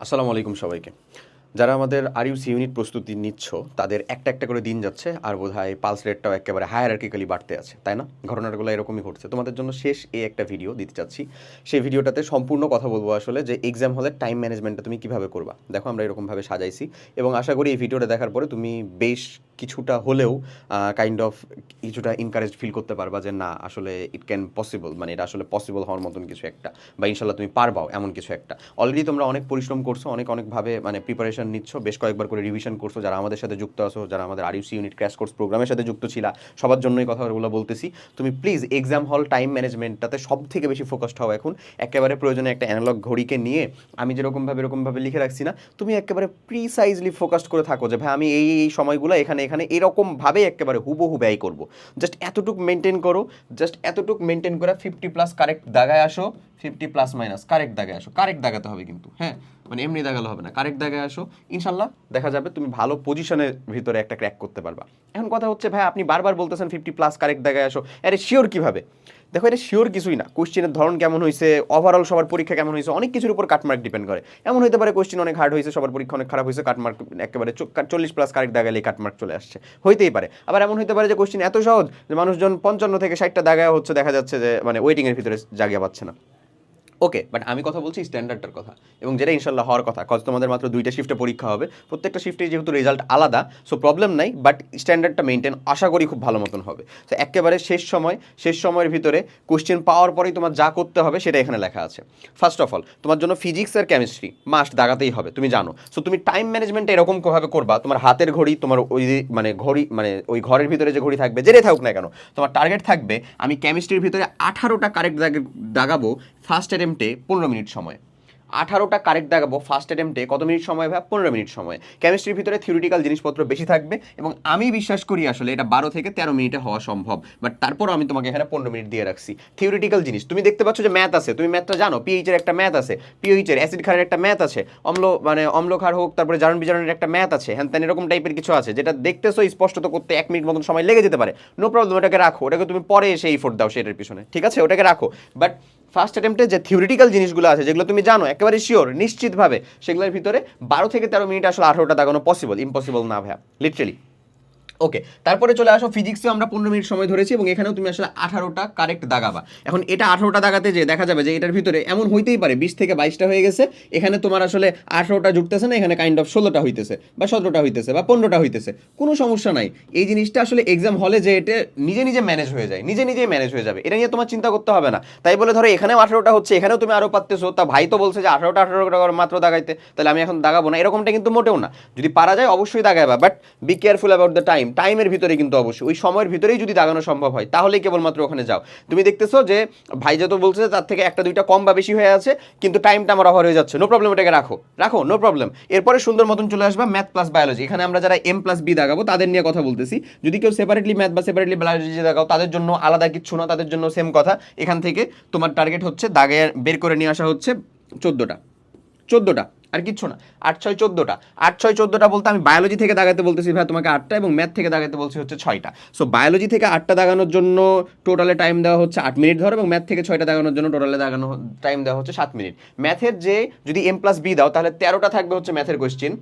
আসসালামু আলাইকুম সবাইকে। যারা আমাদের আরইউসি ইউনিট প্রস্তুতি নিচ্ছ, তাদের একটা একটা করে দিন যাচ্ছে আর বোধহয় পালস রেটটাও একেবারে হায়ারার্কিক্যালি বাড়তে আছে, তাই না? ঘটনাগুলো এরকমই ঘটছে। তোমাদের জন্য শেষ এই একটা ভিডিও দিতে চাচ্ছি। সেই ভিডিওটাতে সম্পূর্ণ কথা বলব আসলে যে এক্সাম হলে টাইম ম্যানেজমেন্টটা তুমি কীভাবে করবা। দেখো আমরা এরকমভাবে সাজাইছি এবং আশা করি এই ভিডিওটা দেখার পরে তুমি বেশ কিছুটা হলেও কাইন্ড অফ কিছুটা ইনকারেজ ফিল করতে পারবা যে না, আসলে ইট ক্যান পসিবল মানে এটা আসলে পসিবল হওয়ার মতন কিছু একটা, বা ইনশাল্লাহ তুমি পারবাও এমন কিছু একটা। অলরেডি তোমরা অনেক পরিশ্রম করছ, অনেক, অনেকভাবে মানে প্রিপারেশন নিচ্ছ, বেশ কয়েকবার করে রিভিশন করছ, যারা আমাদের সাথে যুক্ত আছো, যারা আমাদের আরইউসি ইউনিট ক্র্যাশ কোর্স প্রোগ্রামের সাথে যুক্ত ছিলা, সবার জন্যই কথাগুলো বলতেছি। তুমি প্লিজ এক্সাম হল টাইম ম্যানেজমেন্টটাতে সব থেকে বেশি ফোকাসড হও এখন। একেবারে প্রয়োজনে একটা অ্যানালগ ঘড়িকে নিয়ে আমি যেরকমভাবে, এরকমভাবে লিখে রাখছি না, তুমি একেবারে প্রিসাইজলি ফোকাসড করে থাকো যে, ভাই, আমি এই এই সময়গুলো এখানে এখানে এরকমভাবে একেবারে হুবহু ব্যয় করব। জাস্ট এতটুক মেনটেন করো জাস্ট এতটুক মেনটেন করে ফিফটি প্লাস কারেক্ট দাগায় আসো ফিফটি প্লাস মাইনাস কারেক্ট দাগায় আসো। কারেক্ট দাগাতে হবে কিন্তু হ্যাঁ? মানে এমনি দাগালে হবে না। কারেক্ট দাগায় আসো। ইনশাল্লাহ দেখা যাবে তুমি ভালো পজিশনের ভিতরে একটা ক্র্যাক করতে পারবা। এখন কথা হচ্ছে, ভাই, আপনি বারবার বলতেছেন ফিফটি প্লাস কারেক্ট দাগায় আসো। আরে শিওর কীভাবে? দেখো, এটা শিওর কিছুই না। কোশ্চেনের ধরন কেমন হয়েছে ওভারঅল সবার পরীক্ষা কেমন হয়েছে অনেক কিছুর উপর কাটমার্ক ডিপেন্ড করে। এমন হতে পারে কোশ্চেন অনেক হার্ড হয়েছে সবার পরীক্ষা অনেক খারাপ হয়েছে কাটমার্ক একেবারে চল্লিশ প্লাস কারেক্ট দাগালে কাটমার্ক চলে আসছে। হইতেই পারে। আবার এমন হতে পারে যে কোশ্চেন এত সহজ যে মানুষজন পঞ্চান্ন থেকে ষাটটা দাগায় হচ্ছে, দেখা যাচ্ছে যে মানে ওয়েটিংয়ের ভিতরে জায়গা পাচ্ছে না। ওকে বাট আমি কথা বলছি স্ট্যান্ডার্ডটার কথা। এবং যেটা ইনশাল্লাহ হওয়ার কথা কজ তোমাদের মাত্র দুইটা শিফটে পরীক্ষা হবে। প্রত্যেকটা শিফটে যেহেতু রেজাল্ট আলাদা সো প্রবলেম নাই বাট স্ট্যান্ডার্ডটা মেনটেন আশা করি খুব ভালো মতন হবে। তো একেবারে শেষ সময়, শেষ সময়ের ভিতরে কোশ্চেন পাওয়ার পরেই তোমার যা করতে হবে সেটা এখানে লেখা আছে। ফার্স্ট অফ অল তোমার জন্য ফিজিক্স আর কেমিস্ট্রি মাস্ট দাগাতেই হবে, তুমি জানো। সো তুমি টাইম ম্যানেজমেন্ট এরকম ভাবে করবা, তোমার হাতের ঘড়ি, তোমার ওই মানে ঘড়ি মানে ওই ঘরের ভিতরে যে ঘড়ি থাকবে, যেটাই থাকুক না কেন, তোমার টার্গেট থাকবে, আমি কেমিস্ট্রির ভিতরে আঠারোটা কারেক্ট দাগাবো ফার্স্ট অ্যাটেম্পটে পনেরো মিনিট সময়। আঠারোটা কারেক্ট দেখাবো ফার্স্ট অ্যাটেম্পটে কত মিনিট সময় ভাব পনেরো মিনিট সময়। কেমিস্ট্রির ভিতরে থিওরিটিক্যাল জিনিসপত্র বেশি থাকবে এবং আমি বিশ্বাস করি আসলে এটা বারো থেকে তেরো মিনিটে হওয়া সম্ভব। বাট তারপরও আমি তোমাকে এখানে পনেরো মিনিট দিয়ে রাখছি। থিওরিটিক্যাল জিনিস, তুমি দেখতে পাচ্ছ যে ম্যাথ আছে। তুমি ম্যাথটা জানো পিএইচের একটা ম্যাথ আছে। পিএইচের অ্যাসিড খারের একটা ম্যাথ আছে। অম্ল মানে অম্ল খার হোক, তারপরে জারণ বিজারণের একটা ম্যাথ আছে। হ্যাঁ তেন এরকম টাইপের কিছু আছে, যেটা দেখতেছো স্পষ্টত করতে এক মিনিট মতন সময় লেগে যেতে পারে। নো প্রবলেম ওটাকে রাখো। ওটাকে তুমি পরে এসে এই ফোর্ট দাও সেটার পিছনে। ঠিক আছে? ওটাকে রাখো। বাট ফার্স্ট অ্যাটেম্পটে যে থিওরিটিক্যাল জিনিসগুলো আছে, যেগুলো তুমি জানো, একেবারে শিওর নিশ্চিতভাবে, সেগুলোর ভিতরে বারো থেকে তেরো মিনিট আসলে আঠারোটা দাগানো পসিবল ইম্পসিবল না ভাইয়া লিটারেলি ওকে তারপরে চলে আসো ফিজিক্সেও আমরা পনেরো মিনিট সময় ধরেছি এবং এখানেও তুমি আসলে আঠারোটা কারেক্ট দাগাবা। এখন এটা আঠারোটা দাগাতে যে দেখা যাবে যে এটার ভিতরে এমন হইতেই পারে, বিশ থেকে বাইশটা হয়ে গেছে, এখানে তোমার আসলে আঠারোটা জুটতেছে না, এখানে কাইন্ড অফ ষোলোটা হইতেছে বা সতেরোটা হইতেছে বা পনেরোটা হইতেছে, কোনো সমস্যা নাই। এই জিনিসটা আসলে এক্সাম হলে যে এটা নিজে নিজে ম্যানেজ হয়ে যায়, নিজে নিজেই ম্যানেজ হয়ে যাবে, এটা নিয়ে তোমার চিন্তা করতে হবে না। তাই বলে ধরো এখানেও আঠারোটা হচ্ছে, এখানেও তুমি আরও পারতেছো, তা ভাই তো বলছে যে আঠারোটা আঠারোটা মাত্র দাগাইতে, তাহলে আমি এখন দাগাবো না, এরকমটা কিন্তু মোটেও না। যদি পারা যায় অবশ্যই দাগাইবা but be careful about the time টাইমের ভিতরে কিন্তু অবশ্যই। ওই সময়ের ভিতরেই যদি দাগানো সম্ভব হয়, তাহলেই কেবলমাত্র ওখানে যাও। তুমি দেখতেছো যে, ভাই যত বলছে তার থেকে একটা দুইটা কম বা বেশি হয়ে আছে, কিন্তু টাইমটা আমার ওভার হয়ে যাচ্ছে। নো প্রবলেম ওটাকে রাখো। রাখো নো প্রবলেম এরপরে সুন্দর মতন চলে আসবা ম্যাথ প্লাস বায়োলজি এখানে আমরা যারা এম প্লাস বি দাগাবো, তাদের নিয়ে কথা বলতেছি। যদি কেউ সেপারেটলি ম্যাথ বা সেপারেটলি বায়োলজি দাগাও, তাদের জন্য আলাদা কিচ্ছু না, তাদের জন্য সেম কথা। এখান থেকে তোমার টার্গেট হচ্ছে দাগে বের করে নিয়ে আসা হচ্ছে চোদ্দোটা। চোদ্দোটা। আর কিচ্ছু না। আট ছয় চোদ্দোটা। আট ছয় চোদ্দোটা বলতে আমি বায়োলজি থেকে দাগাতে বলতেছি ভাই তোমাকে আটটা এবং ম্যাথ থেকে দাগাতে বলছি হচ্ছে ছয়টা। সো বায়োলজি থেকে আটটা দাগানোর জন্য টোটালে টাইম দেওয়া হচ্ছে আট মিনিট ধরো এবং ম্যাথ থেকে ছয়টা দাগানোর জন্য টোটালে দাগানো টাইম দেওয়া হচ্ছে সাত মিনিট ম্যাথের যে যদি এম প্লাস বি দাও, তাহলে তেরোটা থাকবে হচ্ছে ম্যাথের কোয়েশ্চেন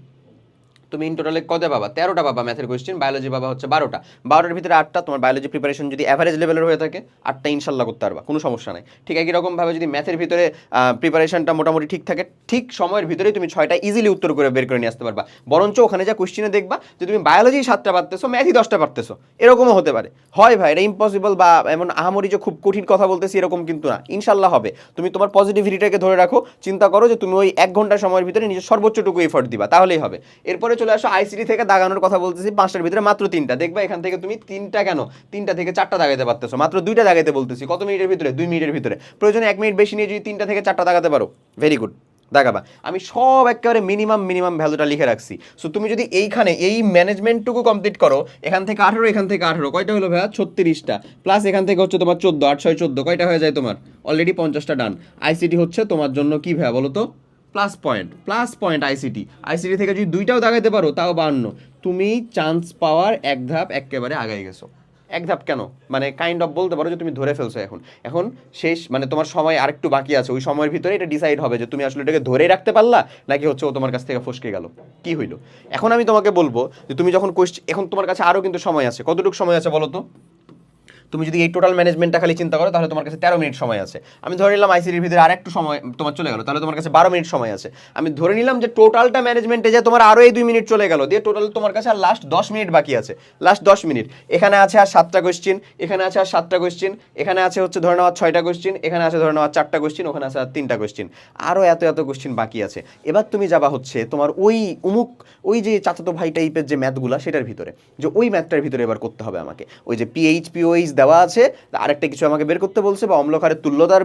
তুমি ইন টোটালে কত পাবা? তেরোটা পাবা ম্যাথের কোয়েশ্চেন বায়োলজি পাবা হচ্ছে বারোটা। বারোটার ভিতরে আটটা, তোমার বায়োলজি প্রিপারেশন যদি অ্যাভারেজ লেভেলের হয়ে থাকে, আটটা ইনশাল্লাহ করতে পারবা, কোনো সমস্যা নাই। ঠিক একই রকমভাবে যদি ম্যাথের ভিতরে প্রিপারেশনটা মোটামুটি ঠিক থাকে, ঠিক সময়ের ভিতরেই তুমি ছয়টা ইজিলি উত্তর করে বের করে নিয়ে আসতে পারবা। বরঞ্চ ওখানে যা কোয়েশ্চেনে দেখবা, যে তুমি বায়োলজি সাতটা পারতেছো ম্যাথই দশটা পারতেছো। এরকমও হতে পারে। হয় ভাই, এটা ইম্পসিবল বা এমন আহামরি যে খুব কঠিন কথা বলতেছি, এরকম কিন্তু না। ইনশাল্লাহ হবে। তুমি তোমার পজিটিভিটিটাকে ধরে রাখো, চিন্তা করো যে তুমি ওই এক ঘণ্টা সময়ের ভিতরে নিজের সর্বোচ্চটুকু এফোর্ট দিবা, তাহলেই হবে। এরপরে চলে আসো আইসিটি থেকে দাগানোর কথা বলতেছি, পাঁচটার ভিতরে মাত্র তিনটা। দেখবা এখান থেকে তুমি তিনটা কেন? তিনটা থেকে চারটা দাগাতে পারতেছো। মাত্র দুইটা দাগাতে বলতেছি, কত মিনিটের ভিতরে? দুই মিনিটের ভিতরে। প্রয়োজনে এক মিনিট বেশি নিয়ে যদি তিনটা থেকে চারটা দাগাতে পারো। ভেরি গুড দাগাবা। আমি সব একেবারে মিনিমাম মিনিমাম ভ্যালুটা লিখে রাখছি। সো তুমি যদি এইখানে এই ম্যানেজমেন্টটুকু কমপ্লিট করো, এখান থেকে আঠারো, এখান থেকে আঠারো, কয়টা হলো ভাইয়া? ছত্রিশটা। প্লাস এখান থেকে হচ্ছে তোমার চোদ্দ, আট, ছয়, চোদ্দ, কয়টা হয়ে যায় তোমার? অলরেডি পঞ্চাশটা ডান আইসিটি হচ্ছে তোমার জন্য কি ভাইয়া বলো তো plus point plus point ICT ICT থেকে যদি দুইটাও দাগাইতে পারো, তাও বান্ন তুমি চান্স পাওয়ার এক ধাপ একেবারে আগাই গেছো। এক ধাপ কেন? মানে কাইন্ড অফ বলতে পারো যে তুমি ধরে ফেলছো এখন। এখন শেষ মানে তোমার সময় আরেকটু বাকি আছে, ওই সময়ের ভিতরে এটা ডিসাইড হবে যে তুমি আসলে এটাকে ধরে রাখতে পারলা, নাকি হচ্ছে ও তোমার কাছ থেকে ফসকে গেল। কি হইল? এখন আমি তোমাকে বলব যে তুমি যখন কোয়েশ্চেন এখন তোমার কাছে আরও কিন্তু সময় আছে। কতটুকু সময় আছে বলো তো? তুমি যদি এই টোটাল ম্যানেজমেন্টটা খালি চিন্তা করো, তাহলে তোমার কাছে তেরো মিনিট সময় আছে। আমি ধরে নিলাম আইসিডির ভিতরে আর একটু সময় তোমার চলে গেল, তাহলে তোমার কাছে বারো মিনিট সময় আছে। আমি ধরে নিলাম যে টোটালটা ম্যানেজমেন্টে যে তোমার আরও এই দুই মিনিট চলে গেল, দিয়ে টোটাল তোমার কাছে আর লাস্ট দশ মিনিট বাকি আছে। লাস্ট দশ মিনিট। এখানে আছে আর সাতটা কোয়েশ্চেন এখানে আছে আর সাতটা কোয়েশ্চেন এখানে আছে হচ্ছে ধরে নেওয়া ছয়টা কোয়েশ্চেন এখানে আছে ধরে নেওয়া চারটা কোয়েশ্চেন ওখানে আছে আর তিনটা কোয়েশ্চেন আরও এত এত কোয়েশ্চেন বাকি আছে। এবার তুমি যাবা হচ্ছে তোমার ওই উমুক, ওই যে চাচাতো ভাই টাইপের যে ম্যাথগুলা সেটার ভিতরে। যে ওই ম্যাথটার ভিতরে এবার করতে হবে আমাকে। ওই যে পিএইচ পিওইচ দেওয়া আছে, আরেকটা কিছু আমাকে বের করতে বলছে, বা অম্লক্ষারের তুল্যতার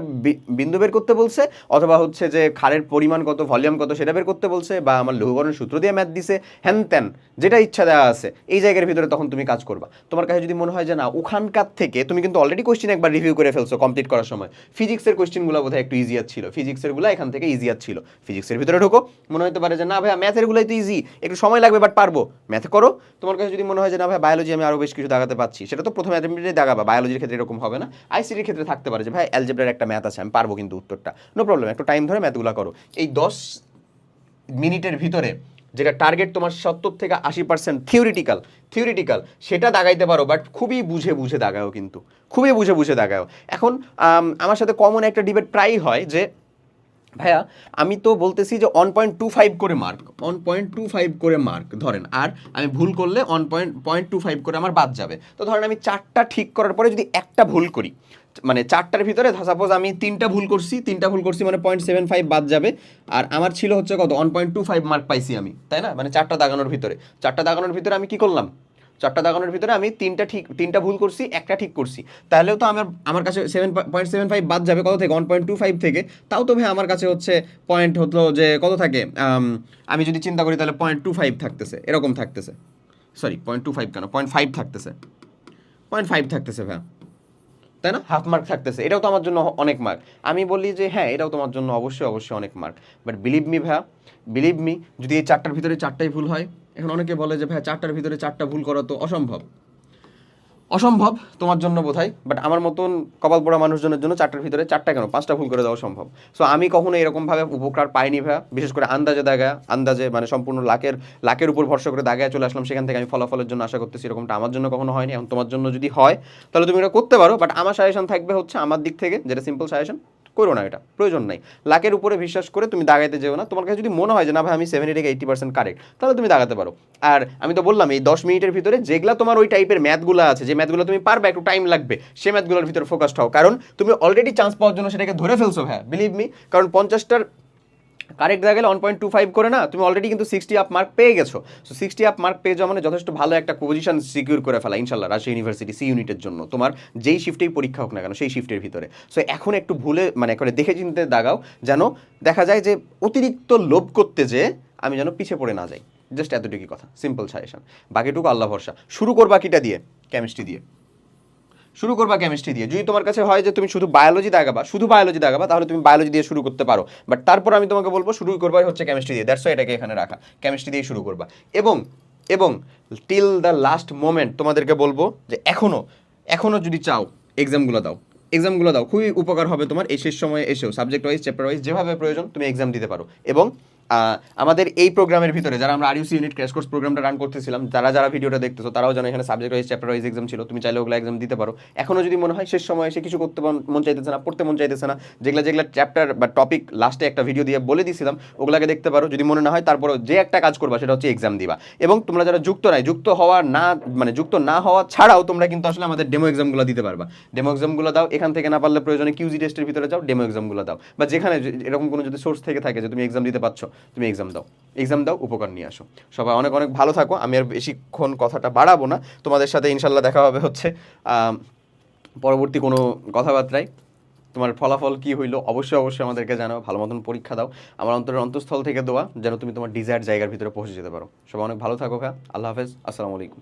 বিন্দু বের করতে বলছে, অথবা হচ্ছে যে ক্ষারের পরিমাণ কত, ভলিউম কত, সেটা বের করতে বলছে, বা আমার লৌহকরণ সূত্র দিয়ে ম্যাথ দিছে হ্যান ত্যান, যেটা ইচ্ছা দেওয়া আছে, এই জায়গার ভিতরে তখন তুমি কাজ করবা। তোমার কাছে যদি মনে হয় যে না, ওখানকার থেকে তুমি কিন্তু অলরেডি কোশ্চেন একবার রিভিউ করে ফেলছো কমপ্লিট করার সময়। ফিজিক্সের কোশ্চেনগুলো বোধহয় একটু ইজিয়ার ছিল। ফিজিক্সেরগুলো এখান থেকে ইজিয়ার ছিল। ফিজিক্সের ভিতরে ঢোকো, মনে হতে পারে যে না ভাই ম্যাথের গুলোই তো ইজি একটু সময় লাগবে বাট পারব। ম্যাথ করো। তোমার কাছে যদি মনে হয় যে না ভাই বায়োলজি আমি আরও বেশ কিছু দাগাতে পারছি, সেটা তো প্রথমে অ্যাটেম্পটে দাগাবা বায়োলজির ক্ষেত্রে এরকম হবে না। আইসিটির ক্ষেত্রে থাকতে পারে যে, ভাই অ্যালজেব্রার একটা ম্যাথ আছে, আমি পারব কিন্তু উত্তরটা। নো প্রবলেম একটু টাইম ধরে ম্যাথগুলো করো। এই দশ মিনিটের ভিতরে যেটা টার্গেট তোমার সত্তর থেকে আশি পার্সেন্ট থিওরিটিক্যাল থিওরিটিক্যাল সেটা দাগাইতে পারো বাট খুবই বুঝে বুঝে দাগাও কিন্তু। খুবই বুঝে বুঝে দাগাও। এখন আমার সাথে কমন একটা ডিবেট প্রায়ই হয় যে ভাইয়া, আমি তো বলতেছি যে ওয়ান পয়েন্ট টু ফাইভ করে mark one point two five করে মার্ক ধরেন, আর আমি ভুল করলে one point point two five করে আমার বাদ যাবে। তো ধরেন আমি চারটা ঠিক করার পরে যদি একটা ভুল করি মানে চারটার ভিতরে সাপোজ আমি তিনটা ভুল করছি, তিনটা ভুল করছি মানে পয়েন্ট সেভেন ফাইভ বাদ যাবে, আর আমার ছিল হচ্ছে কত? One point two five mark পাইছি আমি, তাই না? মানে চারটা দাগানোর ভিতরে। চারটা দাগানোর ভিতরে আমি কি করলাম? চারটা দাগানোর ভিতরে আমি তিনটা ঠিক, তিনটা ভুল করছি, একটা ঠিক করছি। তাহলেও তো আমার আমার কাছে সেভেন পয়েন্ট সেভেন ফাইভ বাদ যাবে। কত থেকে? ওয়ান পয়েন্ট টু ফাইভ থেকে। তাও তো ভাই আমার কাছে হচ্ছে পয়েন্ট হতো যে কত থাকে? আমি যদি চিন্তা করি তাহলে পয়েন্ট টু ফাইভ থাকতেছে। এরকম থাকতেছে। সরি পয়েন্ট টু ফাইভ কেন? পয়েন্ট ফাইভ থাকতেছে। পয়েন্ট ফাইভ থাকতেছে ভাই। তাই না? হাফ মার্ক থাকতেছে। এটাও তো আমার জন্য অনেক মার্ক আমি বলি যে হ্যাঁ এটাও তোমার জন্য অবশ্যই অবশ্যই অনেক মার্ক বাট বিলিভ মি ভাইয়া বিলিভ মি যদি এই চারটার ভিতরে চারটাই ভুল হয়, এখন অনেকে বলে যে ভাই চারটার ভিতরে চারটা ভুল করা তো অসম্ভব। অসম্ভব তোমার জন্য বোধহয় বাট আমার মতন কপাল পড়া মানুষজনের জন্য চারটার ভিতরে চারটা কেন? পাঁচটা ভুল করে দেওয়া সম্ভব সো আমি কখনো এরকমভাবে উপকার পাইনি ভাইয়া, বিশেষ করে আন্দাজে দাগা আন্দাজে মানে সম্পূর্ণ লাখের লাখের উপর ভরসা করে দাগায় চলে আসলাম, সেখান থেকে আমি ফলাফলের জন্য আশা করতেছি এরকমটা আমার জন্য কখনো হয়নি এখন তোমার জন্য যদি হয়, তাহলে তুমি এটা করতে পারো বাট আমার সাজেশন থাকবে হচ্ছে আমার দিক থেকে, যেটা সিম্পল সাজেশন করো না এটা, প্রয়োজন নাই। লাখের উপরে বিশ্বাস করে তুমি দাগাইতে যেও না। তোমার কাছে যদি মনে হয় যে, না ভাই, আমি সেভেন্টি থেকে এইটি পার্সেন্ট কারেক্ট তাহলে তুমি দাগাতে পারো। আর আমি তো বললাম, এই দশ মিনিটের ভিতরে যেগুলো তোমার ওই টাইপের ম্যাথগুলো আছে, যে ম্যাথগুলো তুমি পারবে, একটু টাইম লাগবে সেই ম্যাথগুলোর ভিতরে ফোকাসড হও। কারণ তুমি অলরেডি চান্স পাওয়ার জন্য সেটাকে ধরে ফেলছো হ্যাঁ বিলিভ মি কারণ পঞ্চাশটার কারেক্ট দেখা গেলে ওয়ান পয়েন্ট টু ফাইভ করে না, তুমি অলরেডি কিন্তু সিক্সটি আপ মার্ক পেয়ে গেছো। সো সিক্সটি আপ মার্ক পেয়ে যাওয়া মানে যথেষ্ট ভালো একটা পজিশন সিকিউর করে ফেলা, ইনশাল্লাহ, রাজশাহী ইউনিভার্সিটি সি ইউনিটের জন্য। তোমার যেই শিফটেই পরীক্ষা হোক না কেন, সেই শিফটের ভিতরে। সো এখন একটু ভুলে মানে করে দেখে চিনতে দাগাও, যেন দেখা যায় যে অতিরিক্ত লোভ করতে যে আমি যেন পিছিয়ে পড়ে না যাই। জাস্ট এতটুকুই কথা সিম্পল সাজেশন বাকিটুকু আল্লাহ ভরসা। শুরু করবা কিটা দিয়ে? কেমিস্ট্রি দিয়ে। শুরু করবা কেমিস্ট্রি দিয়ে। যদি তোমার কাছে হয় যে তুমি শুধু বায়োলজি দাগাবা শুধু বায়োলজি দাগাবা তাহলে তুমি বায়োলজি দিয়ে শুরু করতে পারো। বাট তারপর আমি তোমাকে বলব শুরু করবা হচ্ছে কেমিস্ট্রি দিয়ে। দ্যাটস এটাকে এখানে রাখা। কেমিস্ট্রি দিয়ে শুরু করবা। এবং এবং টিল দ্য লাস্ট মোমেন্ট তোমাদেরকে বলব যে এখনও এখনও যদি চাও এক্সামগুলো দাও। এক্সামগুলো দাও। খুবই উপকার হবে তোমার। এই শেষ সময়ে এসেও সাবজেক্ট ওয়াইজ চ্যাপ্টার ওয়াইজ যেভাবে প্রয়োজন, তুমি এক্সাম দিতে পারো। এবং আমাদের এই প্রোগ্রামের ভিতরে যারা আমরা আরইউসি ইউনিট ক্র্যাশ কোর্স প্রোগ্রামটা রান করতেছিলাম, যারা যারা ভিডিওটা দেখতেছো, তারাও জানো এখানে subject wise chapter wise exam ছিল, তুমি চাইলে ওগুলো এক্সাম দিতে পারো। এখনও যদি মনে হয় শেষ সময় এসে কিছু করতে মন- চাইতেছে না, পড়তে মন চাইতেছে না, যেগুলো যেগুলো চ্যাপ্টার বা টপিক লাস্টে একটা ভিডিও দিয়ে বলে দিয়েছিলাম ওগুলাকে দেখতে পারো। যদি মনে না হয় তারপরে যে একটা কাজ করবা, সেটা হচ্ছে এক্সাম দিবা। এবং তোমরা যারা যুক্ত নাই, যুক্ত হওয়া না মানে যুক্ত না হওয়া ছাড়াও তোমরা কিন্তু আসলে আমাদের ডেমো এক্সামগুলো দিতে পারবা। ডেমো এক্সামগুলো দাও, এখান থেকে না পারলে প্রয়োজনে কিউজি টেস্টের ভিতরে যাও ডেমো এক্সামগুলো দাও। বা যেখানে এরকম কোনো যদি সোর্স থেকে থাকে যে তুমি এক্সাম দিতে পারছ তুমি এক্সাম দাও। এক্সাম দাও উপকার নিয়ে আসো। সবাই অনেক অনেক ভালো থাকো। আমি আর বেশিক্ষণ কথাটা বাড়াবো না। তোমাদের সাথে ইনশাল্লাহ দেখা হবে হচ্ছে পরবর্তী কোনো কথাবার্তায়। তোমার ফলাফল কি হইল? অবশ্যই অবশ্যই আমাদেরকে জানাও। ভালো মতন পরীক্ষা দাও। আমার অন্তরের অন্তঃস্থল থেকে দেওয়া যেন তুমি তোমার ডিজায়ার জায়গার ভিতরে পৌঁছে যেতে পারো। সবাই অনেক ভালো থাকো খা আল্লাহ হাফেজ। আসসালামু আলাইকুম।